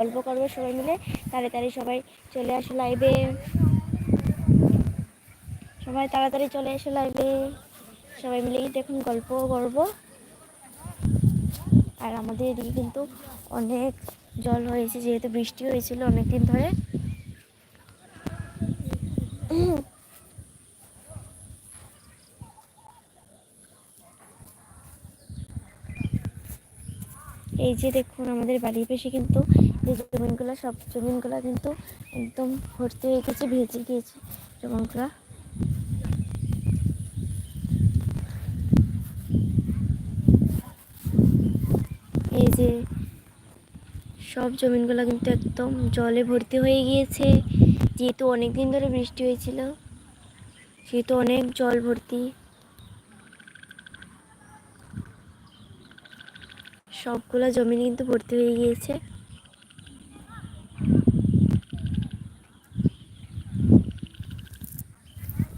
গল্প করব সবাই মিলে। তাড়াতাড়ি সবাই চলে আসো লাইভে সবাই তাড়াতাড়ি চলে এসো লাইভে সবাই মিলেই দেখুন গল্প করব। আর আমাদের এদিকে কিন্তু অনেক জল হয়েছে, যেহেতু বৃষ্টি হয়েছিল অনেকদিন ধরে। এই যে দেখুন, আমাদের বাড়ির পাশে কিন্তু যে জমিনগুলো সব জমিনগুলো কিন্তু একদম ভর্তি হয়ে গেছে, ভেজে গিয়েছে জমিনগুলো এই যে সব জমিনগুলো কিন্তু একদম জলে ভর্তি হয়ে গিয়েছে, যেহেতু অনেক দিন ধরে বৃষ্টি হয়েছিল, সেহেতু অনেক জল ভর্তি সবগুলো জমি কিন্তু ভর্তি হয়ে গিয়েছে।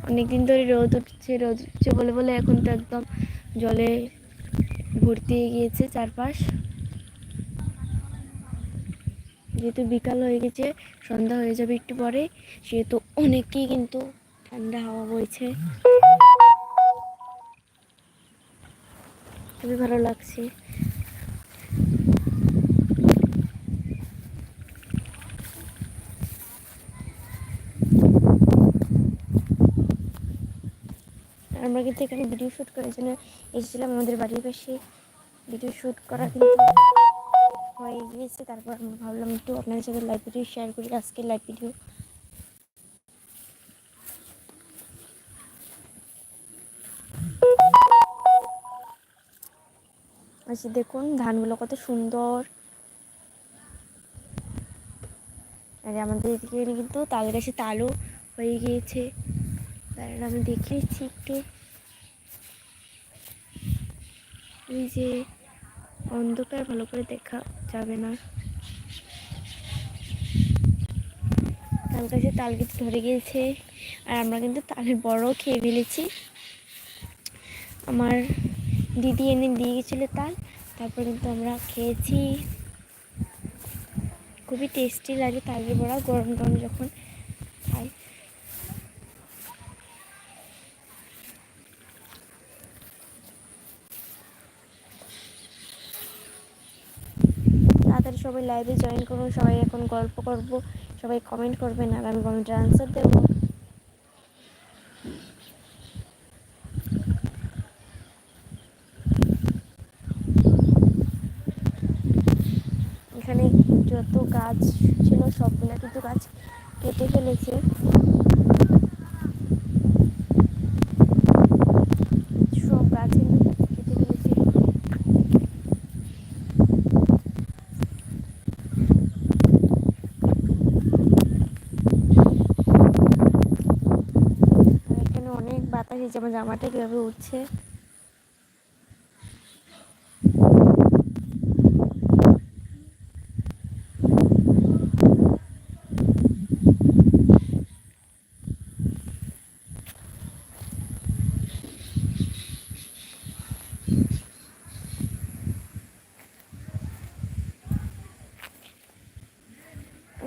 অনেকদিন ধরে রোদ উঠছে রোদ উঠছে বলে বলে এখন তো একদম জলে ভর্তি হয়ে গিয়েছে চারপাশ। যেহেতু বিকাল হয়ে গেছে, সন্ধ্যা হয়ে যাবে একটু পরে, সেহেতু অনেকেই কিন্তু ঠান্ডা হাওয়া বইছে। খুবই ভালো লাগছে। আমরা কিন্তু এখানে ভিডিও শ্যুট করার জন্য এসেছিলাম আমাদের বাড়ির পাশে। ভিডিও শ্যুট করা কিন্তু হয়ে গিয়েছে। তারপর আমরা ভাবলাম একটু আপনাদের সাথে লাইভ ভিডিও শেয়ার করি আজকে লাইভ ভিডিও আচ্ছা দেখুন, ধানগুলো কত সুন্দর। আর, আমাদের এদিকে কিন্তু তাল গাছে তালও হয়ে গিয়েছে। কারণ আমি দেখিয়েছি একটু। এই যে অন্ধকার, ভালো করে দেখা যাবে না। তাল গাছে তাল গাছ ধরে গিয়েছে, আর আমরা কিন্তু তালের বড় খেয়ে ফেলেছি। আমার দিদি এনে দিয়ে গেছিল তাল, তারপর কিন্তু আমরা খেয়েছি। খুবই টেস্টি লাগে তালের বড়া, গরম গরম যখন তাড়াতাড়ি সবাই লাইভে জয়েন করুন, সবাই এখন গল্প করব, সবাই কমেন্ট করবেন আর আমি কমেন্টের আনসার দেবো। এখানে যত গাছ ছিল সবগুলো কিন্তু গাছ কেটে ফেলেছে সব গাছ কেটে ফেলেছে আর এখানে অনেক হয়েছে আমার জামাটা কীভাবে উঠছে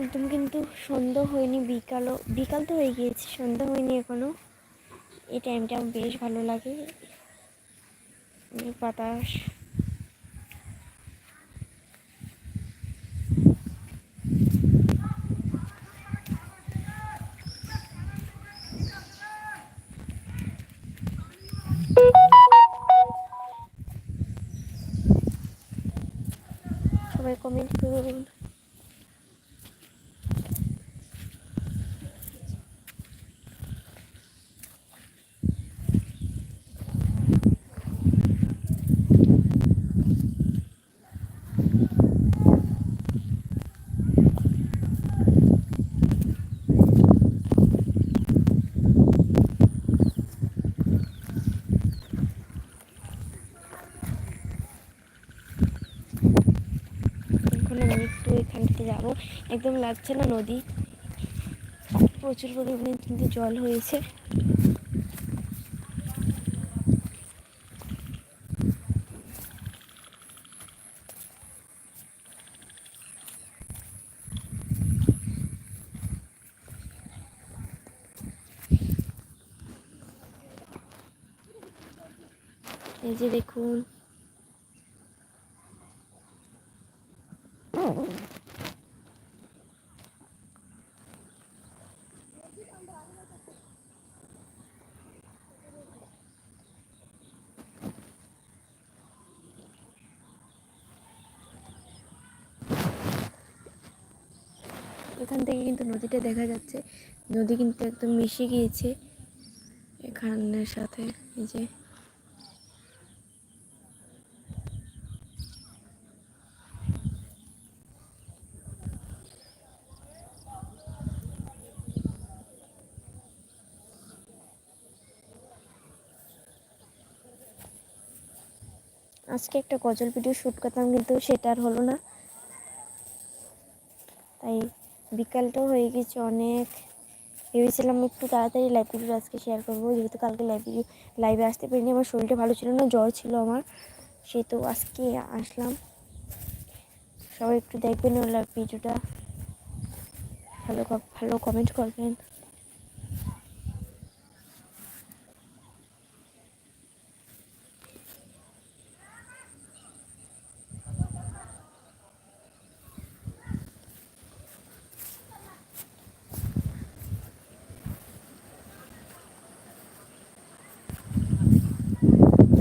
একদম কিন্তু সন্ধ্যা হয়নি, বিকালও, বিকাল তো হয়ে গিয়েছে, সন্ধ্যা হয়নি এখনও। এই টাইমটা বেশ ভালো লাগে। বাতাস। সবাই কমেন্ট করুন এখন এখানটাতে যাব। একদম লাগছে না নদী। প্রচুর পরিমাণে কিন্তু জল হয়েছে। এখান থেকে কিন্তু নদীটা দেখা যাচ্ছে। নদী কিন্তু একদম মিশে গিয়েছে এখানের সাথে, এই যে। আজকে একটা গজল ভিডিও শ্যুট করতাম কিন্তু সেটা আর হলো না। তাই বিকালটাও হয়ে গেছে অনেক। ভেবেছিলাম একটু তাড়াতাড়ি লাইভ ভিডিও আজকে শেয়ার করব, যেহেতু কালকে লাইভ ভিডিও লাইভে আসতে পারিনি, আমার শরীরটা ভালো ছিল না, জ্বর ছিল আমার। সে তো আজকে আসলাম। সবাই একটু দেখবেন ওর লাইভ ভিডিওটা ভালো ভালো কমেন্ট করবেন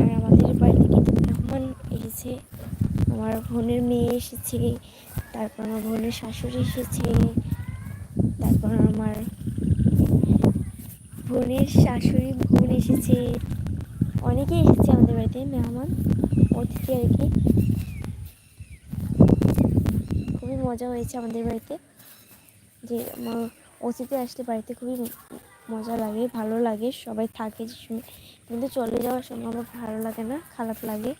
আর আমাদের বাড়িতে কিন্তু মেহমান এসেছে আমার বোনের মেয়ে এসেছে, তারপর আমার বোনের শাশুড়ি এসেছে, তারপর আমার বোনের শাশুড়ি, বোন এসেছে। অনেকেই এসেছে আমাদের বাড়িতে, মেহমান, অতিথি আর কি। খুবই মজা হয়েছে আমাদের বাড়িতে। যে আমার অতিথি আসলে বাড়িতে খুবই মজা লাগে, ভালো লাগে, সবাই থাকে যে কিন্তু চলে যাওয়ার সময় আমার ভালো লাগে না, খারাপ লাগে।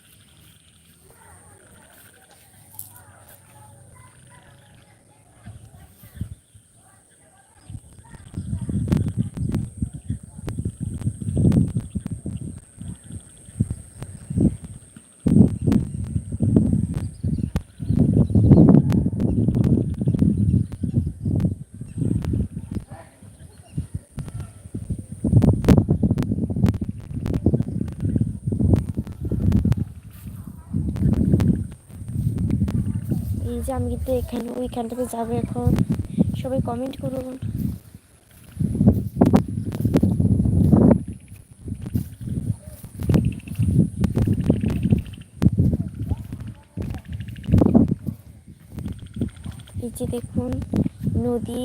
যে আমি কিন্তু এখানে ওইখানটাতে যাব এখন। সবাই কমেন্ট করুন যে দেখুন, নদী,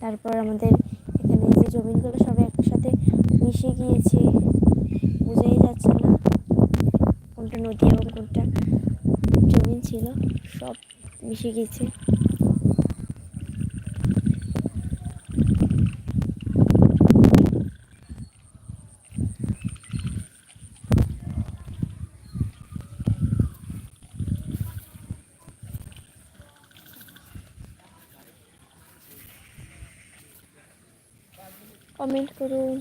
তারপর আমাদের এখানে যে জমিনগুলো সব একসাথে মিশে গিয়েছে। বোঝাই যাচ্ছে না কোনটা নদী এবং কোনটা জমিন ছিল, সব মিশে গেছে কমেন্ট করুন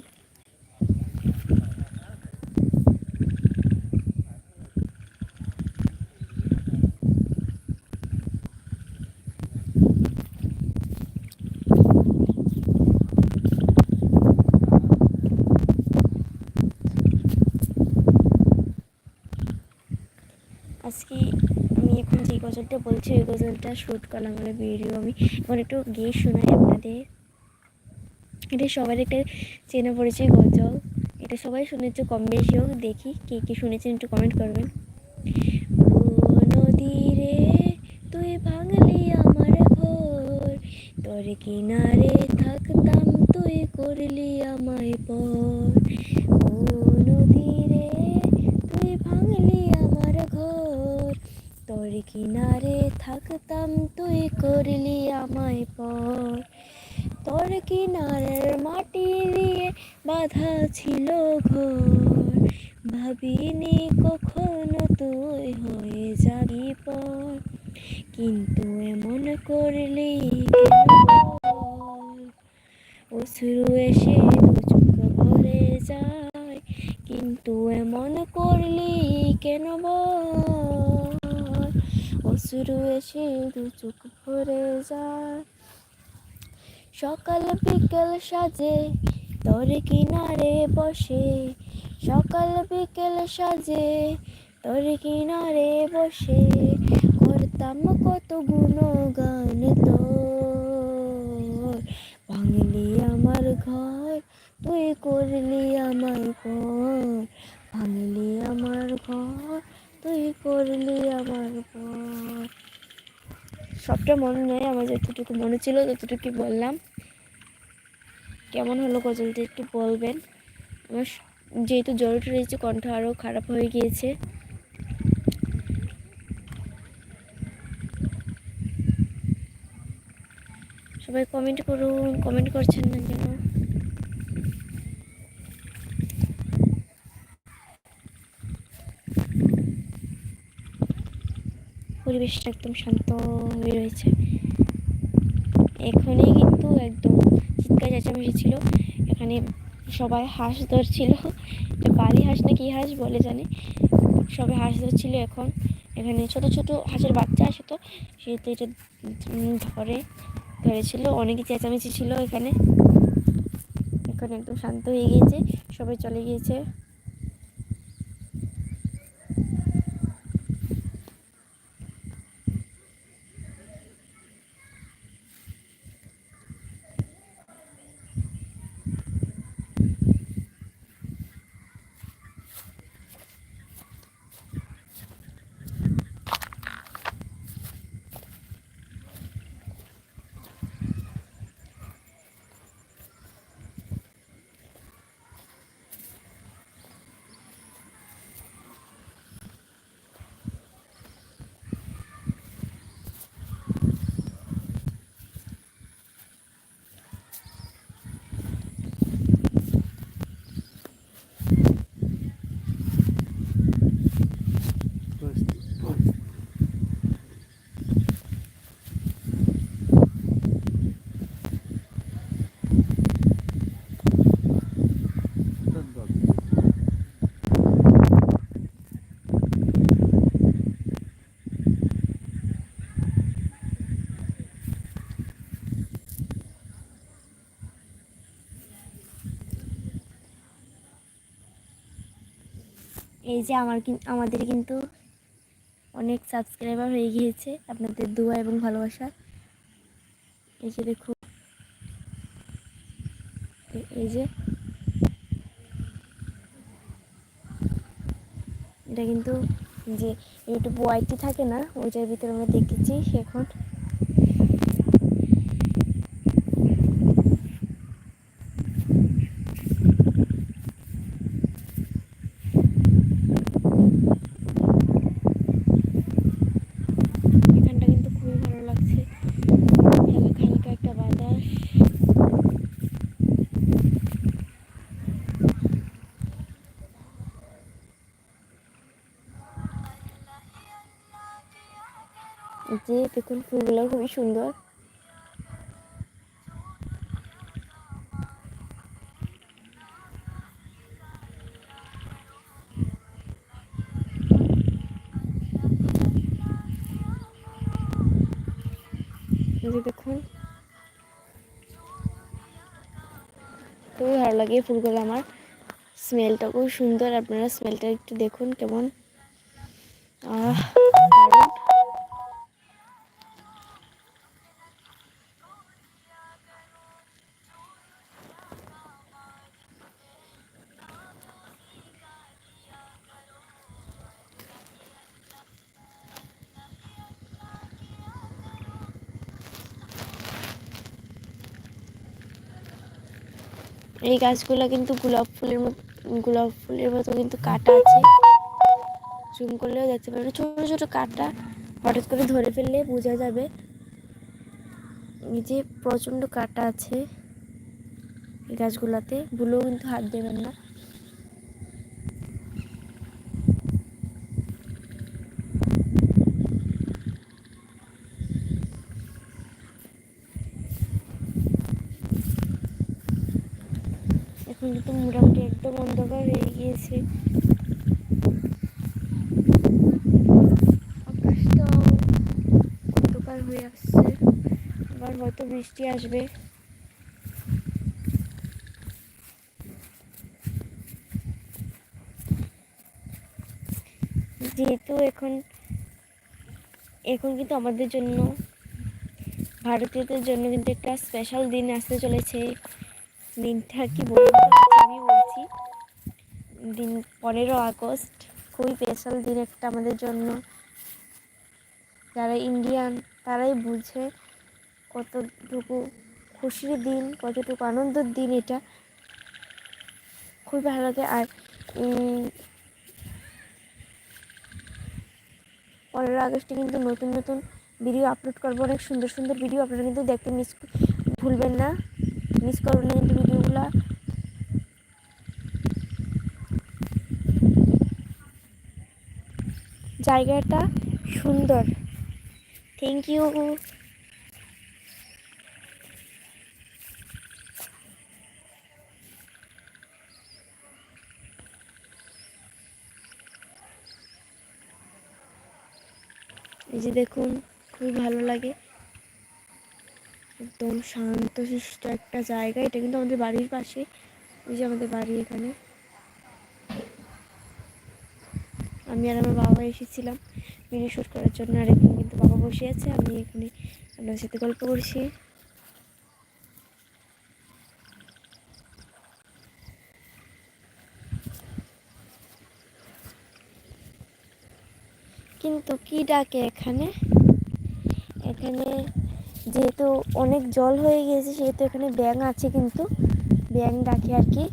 আজকে আমি এখন যে গজলটা বলছি, ওই গজলটা শ্যুট করলাম বলে ভিডিও আমি এখন একটু গিয়ে শোনাই আপনাদের। এটা সবার একটা চেনা পরিচয় গজল। এটা সবাই শুনেছে, কম বেশি হোক দেখি কে কে শুনেছেন, একটু কমেন্ট করবেন। ও নদী রে, তুই ভাঙলি আমার ঘর। তোর কিনারে থাকতাম, তুই করলি আমায় পর ও নদী রে তুই ভাঙলি আমার ঘর তোর কিনারে থাকতাম তুই করলি আমায় পর। তোর কিনারের মাটি দিয়ে বাধা ছিল ঘর। ভাবিনি কখনো তুই হয়ে যাবি পর। কিন্তু এমন করলি অশ্রু এসে চোখ ভরে যায়। কিন্তু এমন করলি কেন বল? অশ্রু এসে দু চোখ ভরে যায়। সকাল বিকেল সাজে তোর কিনারে বসে। সকাল বিকেল সাজে তোর কিনারে বসে। করতাম কত গুণগান তোর। ভাঙলি আমার ঘর, তুই করলি আমার ঘর ভাঙলি আমার ঘর তুই করলি আমার সবটা মনে নেই, আমার যতটুকু মনে ছিল ততটুকু বললাম। কেমন হলো গজলটা একটু বলবেন। আমার যেহেতু জ্বর উঠে রয়েছে, কণ্ঠ আরও খারাপ হয়ে গিয়েছে। সবাই কমেন্ট করুন কমেন্ট করছেন না কেন? পরিবেশটা একদম শান্ত হয়ে রয়েছে। এখানে কিন্তু একদম চিৎকার চেঁচামেচি ছিল। এখানে সবাই হাঁস ধরছিল। বালি হাঁস না কি হাঁস বলে জানে। সবাই হাঁস ধরছিল এখন। এখানে ছোট ছোট হাঁসের বাচ্চা আসে তো সেহেতু এটা ধরে, ধরেছিল। অনেকে চেঁচামেচি ছিল এখানে। এখন একদম শান্ত হয়ে গিয়েছে। সবাই চলে গিয়েছে। এই যে আমার আমাদের কিন্তু অনেক সাবস্ক্রাইবার হয়ে গিয়েছে আপনাদের দোয়া এবং ভালোবাসা। এই যে দেখুন। এই যে। এটা কিন্তু যে ইউটিউব ওয়াইটি থাকে না, ওইটার ভিতরে আমরা দেখেছি এখন এখানটা কিন্তু খুবই ভালো লাগছে হালকা হালকা একটা বাতাস এই যে দেখুন ফুলগুলো খুবই সুন্দর। দেখুন। খুবই ভালো লাগে ফুলগুলো আমার। স্মেলটা খুব সুন্দর, আপনারা স্মেলটা একটু দেখুন কেমন। আহ এই গাছগুলো কিন্তু গোলাপ ফুলের মতো গোলাপ ফুলের মতো কিন্তু কাটা আছে। জুম করলেও দেখতে পারবে। ছোট ছোট কাটা হঠাৎ করে ধরে ফেললে বোঝা যাবে এই যে প্রচণ্ড কাটা আছে এই গাছগুলোতে। ভুলেও কিন্তু হাত দেবেন না। কিন্তু মোটামুটি একদম অন্ধকার হয়ে গিয়েছে। অন্ধকার হয়ে আসছে। আবার হয়তো বৃষ্টি আসবে। যেহেতু এখন এখন কিন্তু আমাদের জন্য, ভারতীয়দের জন্য কিন্তু একটা স্পেশাল দিন আসতে চলেছে। দিনটা কি বলব? আমি বলছি, দিন পনেরো আগস্ট খুবই স্পেশাল দিন একটা আমাদের জন্য। যারা ইন্ডিয়ান তারাই বুঝে কতটুকু খুশির দিন, কতটুকু আনন্দের দিন এটা। খুবই ভালো লাগে। আর পনেরো আগস্টে কিন্তু নতুন নতুন ভিডিও আপলোড করব। অনেক সুন্দর সুন্দর ভিডিও আপনারা কিন্তু দেখতে মিস ভুলবেন না। মিস করবেন না কিন্তু ভিডিওগুলো। জায়গাটা সুন্দর। থ্যাংক ইউ এই যে দেখুন, খুবই ভালো লাগে। একদম শান্ত শিষ্ট একটা জায়গা। এটা কিন্তু আমাদের বাড়ির পাশে। ওই যে আমাদের বাড়ি এখানে। আমি আর আমার বাবা এসেছিলাম ভিডিও শ্যুট করার জন্য। আর এখানে কিন্তু বাবা বসে আছে। আমি এখানে আপনার সাথে গল্প করছি। কিন্তু কি ডাকে এখানে? এখানে যেহেতু অনেক জল হয়ে গিয়েছে সেহেতু এখানে ব্যাং আছে কিন্তু। ব্যাং ডাকে আর কি।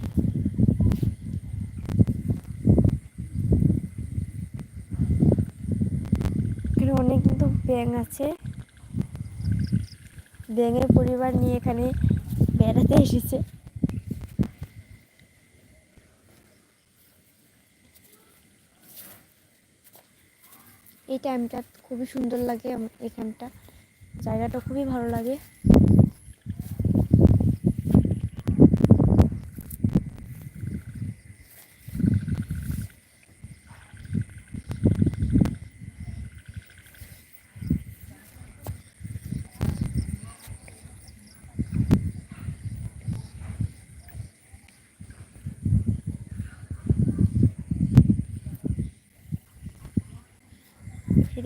এখানে অনেক কিন্তু ব্যাং আছে। ব্যাঙের পরিবার নিয়ে এখানে বেড়াতে এসেছে। এই টাইমটা খুবই সুন্দর লাগে এখানটা জায়গাটা খুবই ভালো লাগে।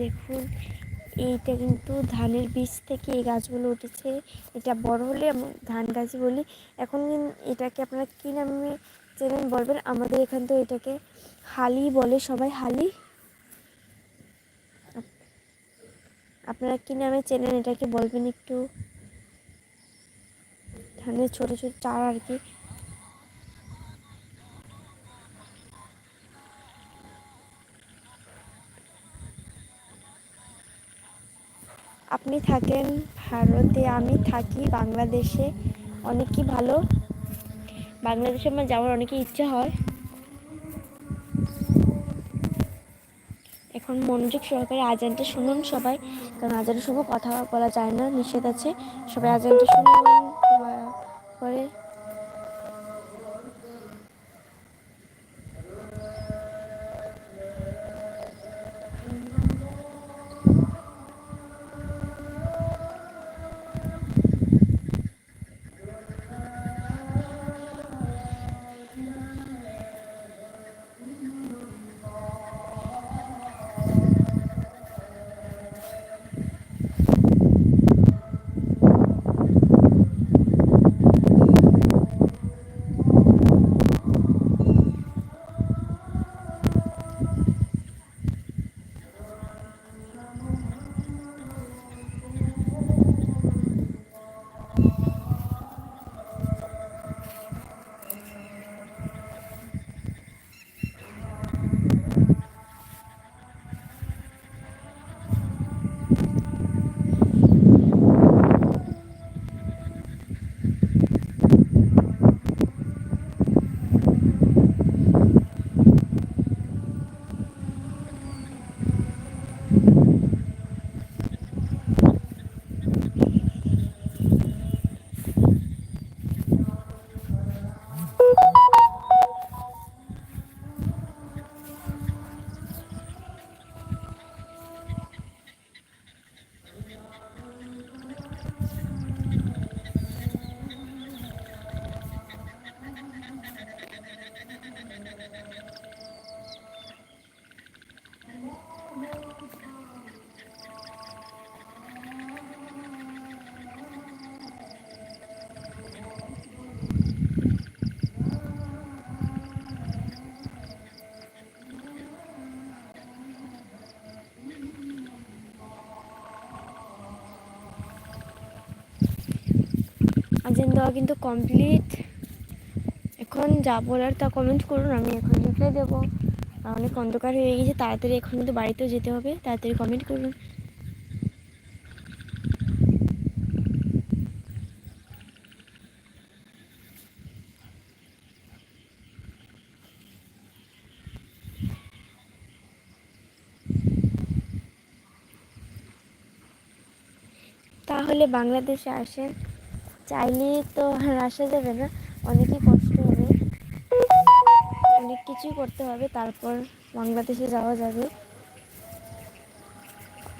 দেখুন এইটা কিন্তু ধানের বীজ থেকে এই গাছগুলো উঠেছে। এটা বড় হলে ধান গাছ বলি। এখন এটাকে আপনারা কী নামে চেনেন বলবেন? আমাদের এখান তো এটাকে হালি বলে সবাই, হালি? আপনারা কী নামে চেনেন? এটাকে বলবেন একটু। ধানের ছোটো ছোটো চারা আর কি। আপনি থাকেন ভারতে, আমি থাকি বাংলাদেশে। অনেকই ভালো। বাংলাদেশে আমার যাওয়ার অনেকই ইচ্ছা হয়। এখন মনোযোগ সহকারে আজানটা শুনুন সবাই, কারণ আজানের সময় কথা বলা যায় না, নিষেধ আছে। সবাই আজানটা শুনুন করে। আজান দেওয়া কিন্তু কমপ্লিট এখন যা বলার তা কমেন্ট করুন, আমি এখন রিপ্লাই দেবো। অনেক অন্ধকার হয়ে গেছে, তাড়াতাড়ি এখন কিন্তু বাড়িতেও যেতে হবে, তাড়াতাড়ি কমেন্ট করুন। তাহলে বাংলাদেশে আসেন। চাইলে তো আর আসা যাবে না। অনেকই কষ্ট হবে। অনেক কিছুই করতে হবে, তারপর বাংলাদেশে যাওয়া যাবে।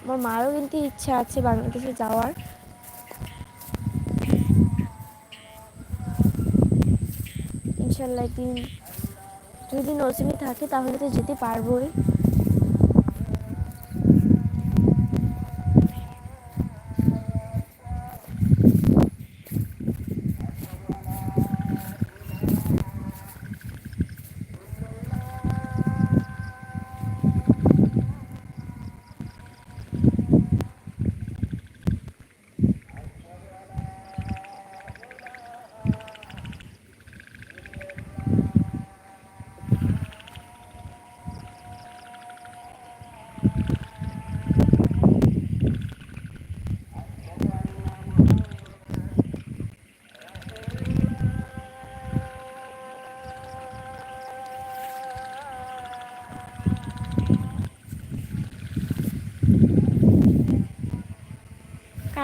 আমার মারও কিন্তু ইচ্ছা আছে বাংলাদেশে যাওয়ার। ইনশাল্লাহ একদিন যদি নসিবে থাকে তাহলে তো যেতে পারবোই।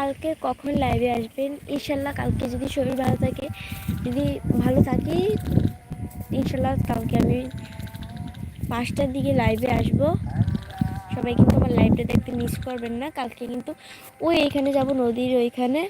কালকে কখন লাইভে আসবেন? ইনশাল্লাহ কালকে যদি শরীর ভালো থাকে, যদি ভালো থাকি, ইনশাল্লাহ কালকে আমি পাঁচটার দিকে লাইভে আসব। সবাই কিন্তু আমার লাইভটা দেখতে মিস করবেন না। কালকে কিন্তু ওই এখানে যাব, নদীর ওইখানে।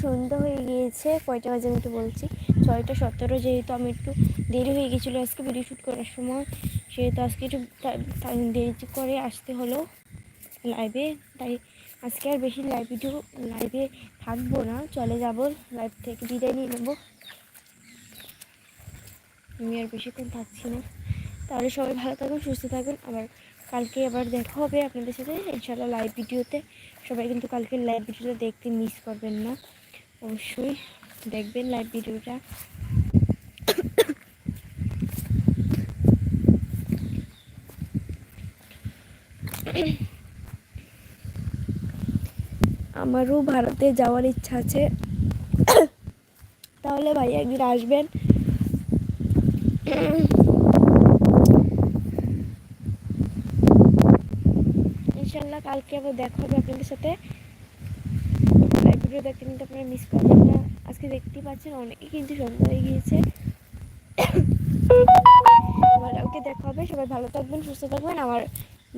সন্ধ্যা হয়ে গিয়েছে, কয়টা বাজে আমি একটু বলছি। ছয়টা সতেরো যেহেতু আমি একটু দেরি হয়ে গেছিল আজকে ভিডিও শ্যুট করার সময়, সেহেতু আজকে একটু দেরি করে আসতে হলো লাইভে তাই আজকে আর বেশি লাইভ ভিডিও লাইভে থাকব না, চলে যাব লাইভ থেকে বিদায় নিয়ে নেব। আমি আর বেশিক্ষণ থাকছি না। তাহলে সবাই ভালো থাকুন, সুস্থ থাকুন। আবার কালকে আবার দেখা হবে আপনাদের সাথে। ইনশাল্লাহ লাইভ ভিডিওতে সবাই কিন্তু কালকে লাইভ ভিডিওটা দেখতে মিস করবেন না। অবশ্যই দেখবেন লাইভ ভিডিওটা। আমারও ভারতে যাওয়ার ইচ্ছা আছে। তাহলে ভাই একদিন আসবেন। ইনশাল্লাহ কালকে আবার দেখা হবে আপনাদের সাথে। লাইভ ভিডিও দেখতে কিন্তু আপনারা মিস করবেন না। আজকে দেখতেই পাচ্ছেন অনেকেই কিন্তু সন্ধ্যা হয়ে গিয়েছে। আবার ওকে দেখা হবে। সবাই ভালো থাকবেন, সুস্থ থাকবেন। আমার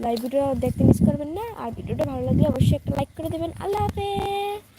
লাইভ ভিডিও দেখতে মিস করবেন না। আর ভিডিওটা ভালো লাগলে অবশ্যই একটা লাইক করে দেবেন। আল্লাহ হাফেজ!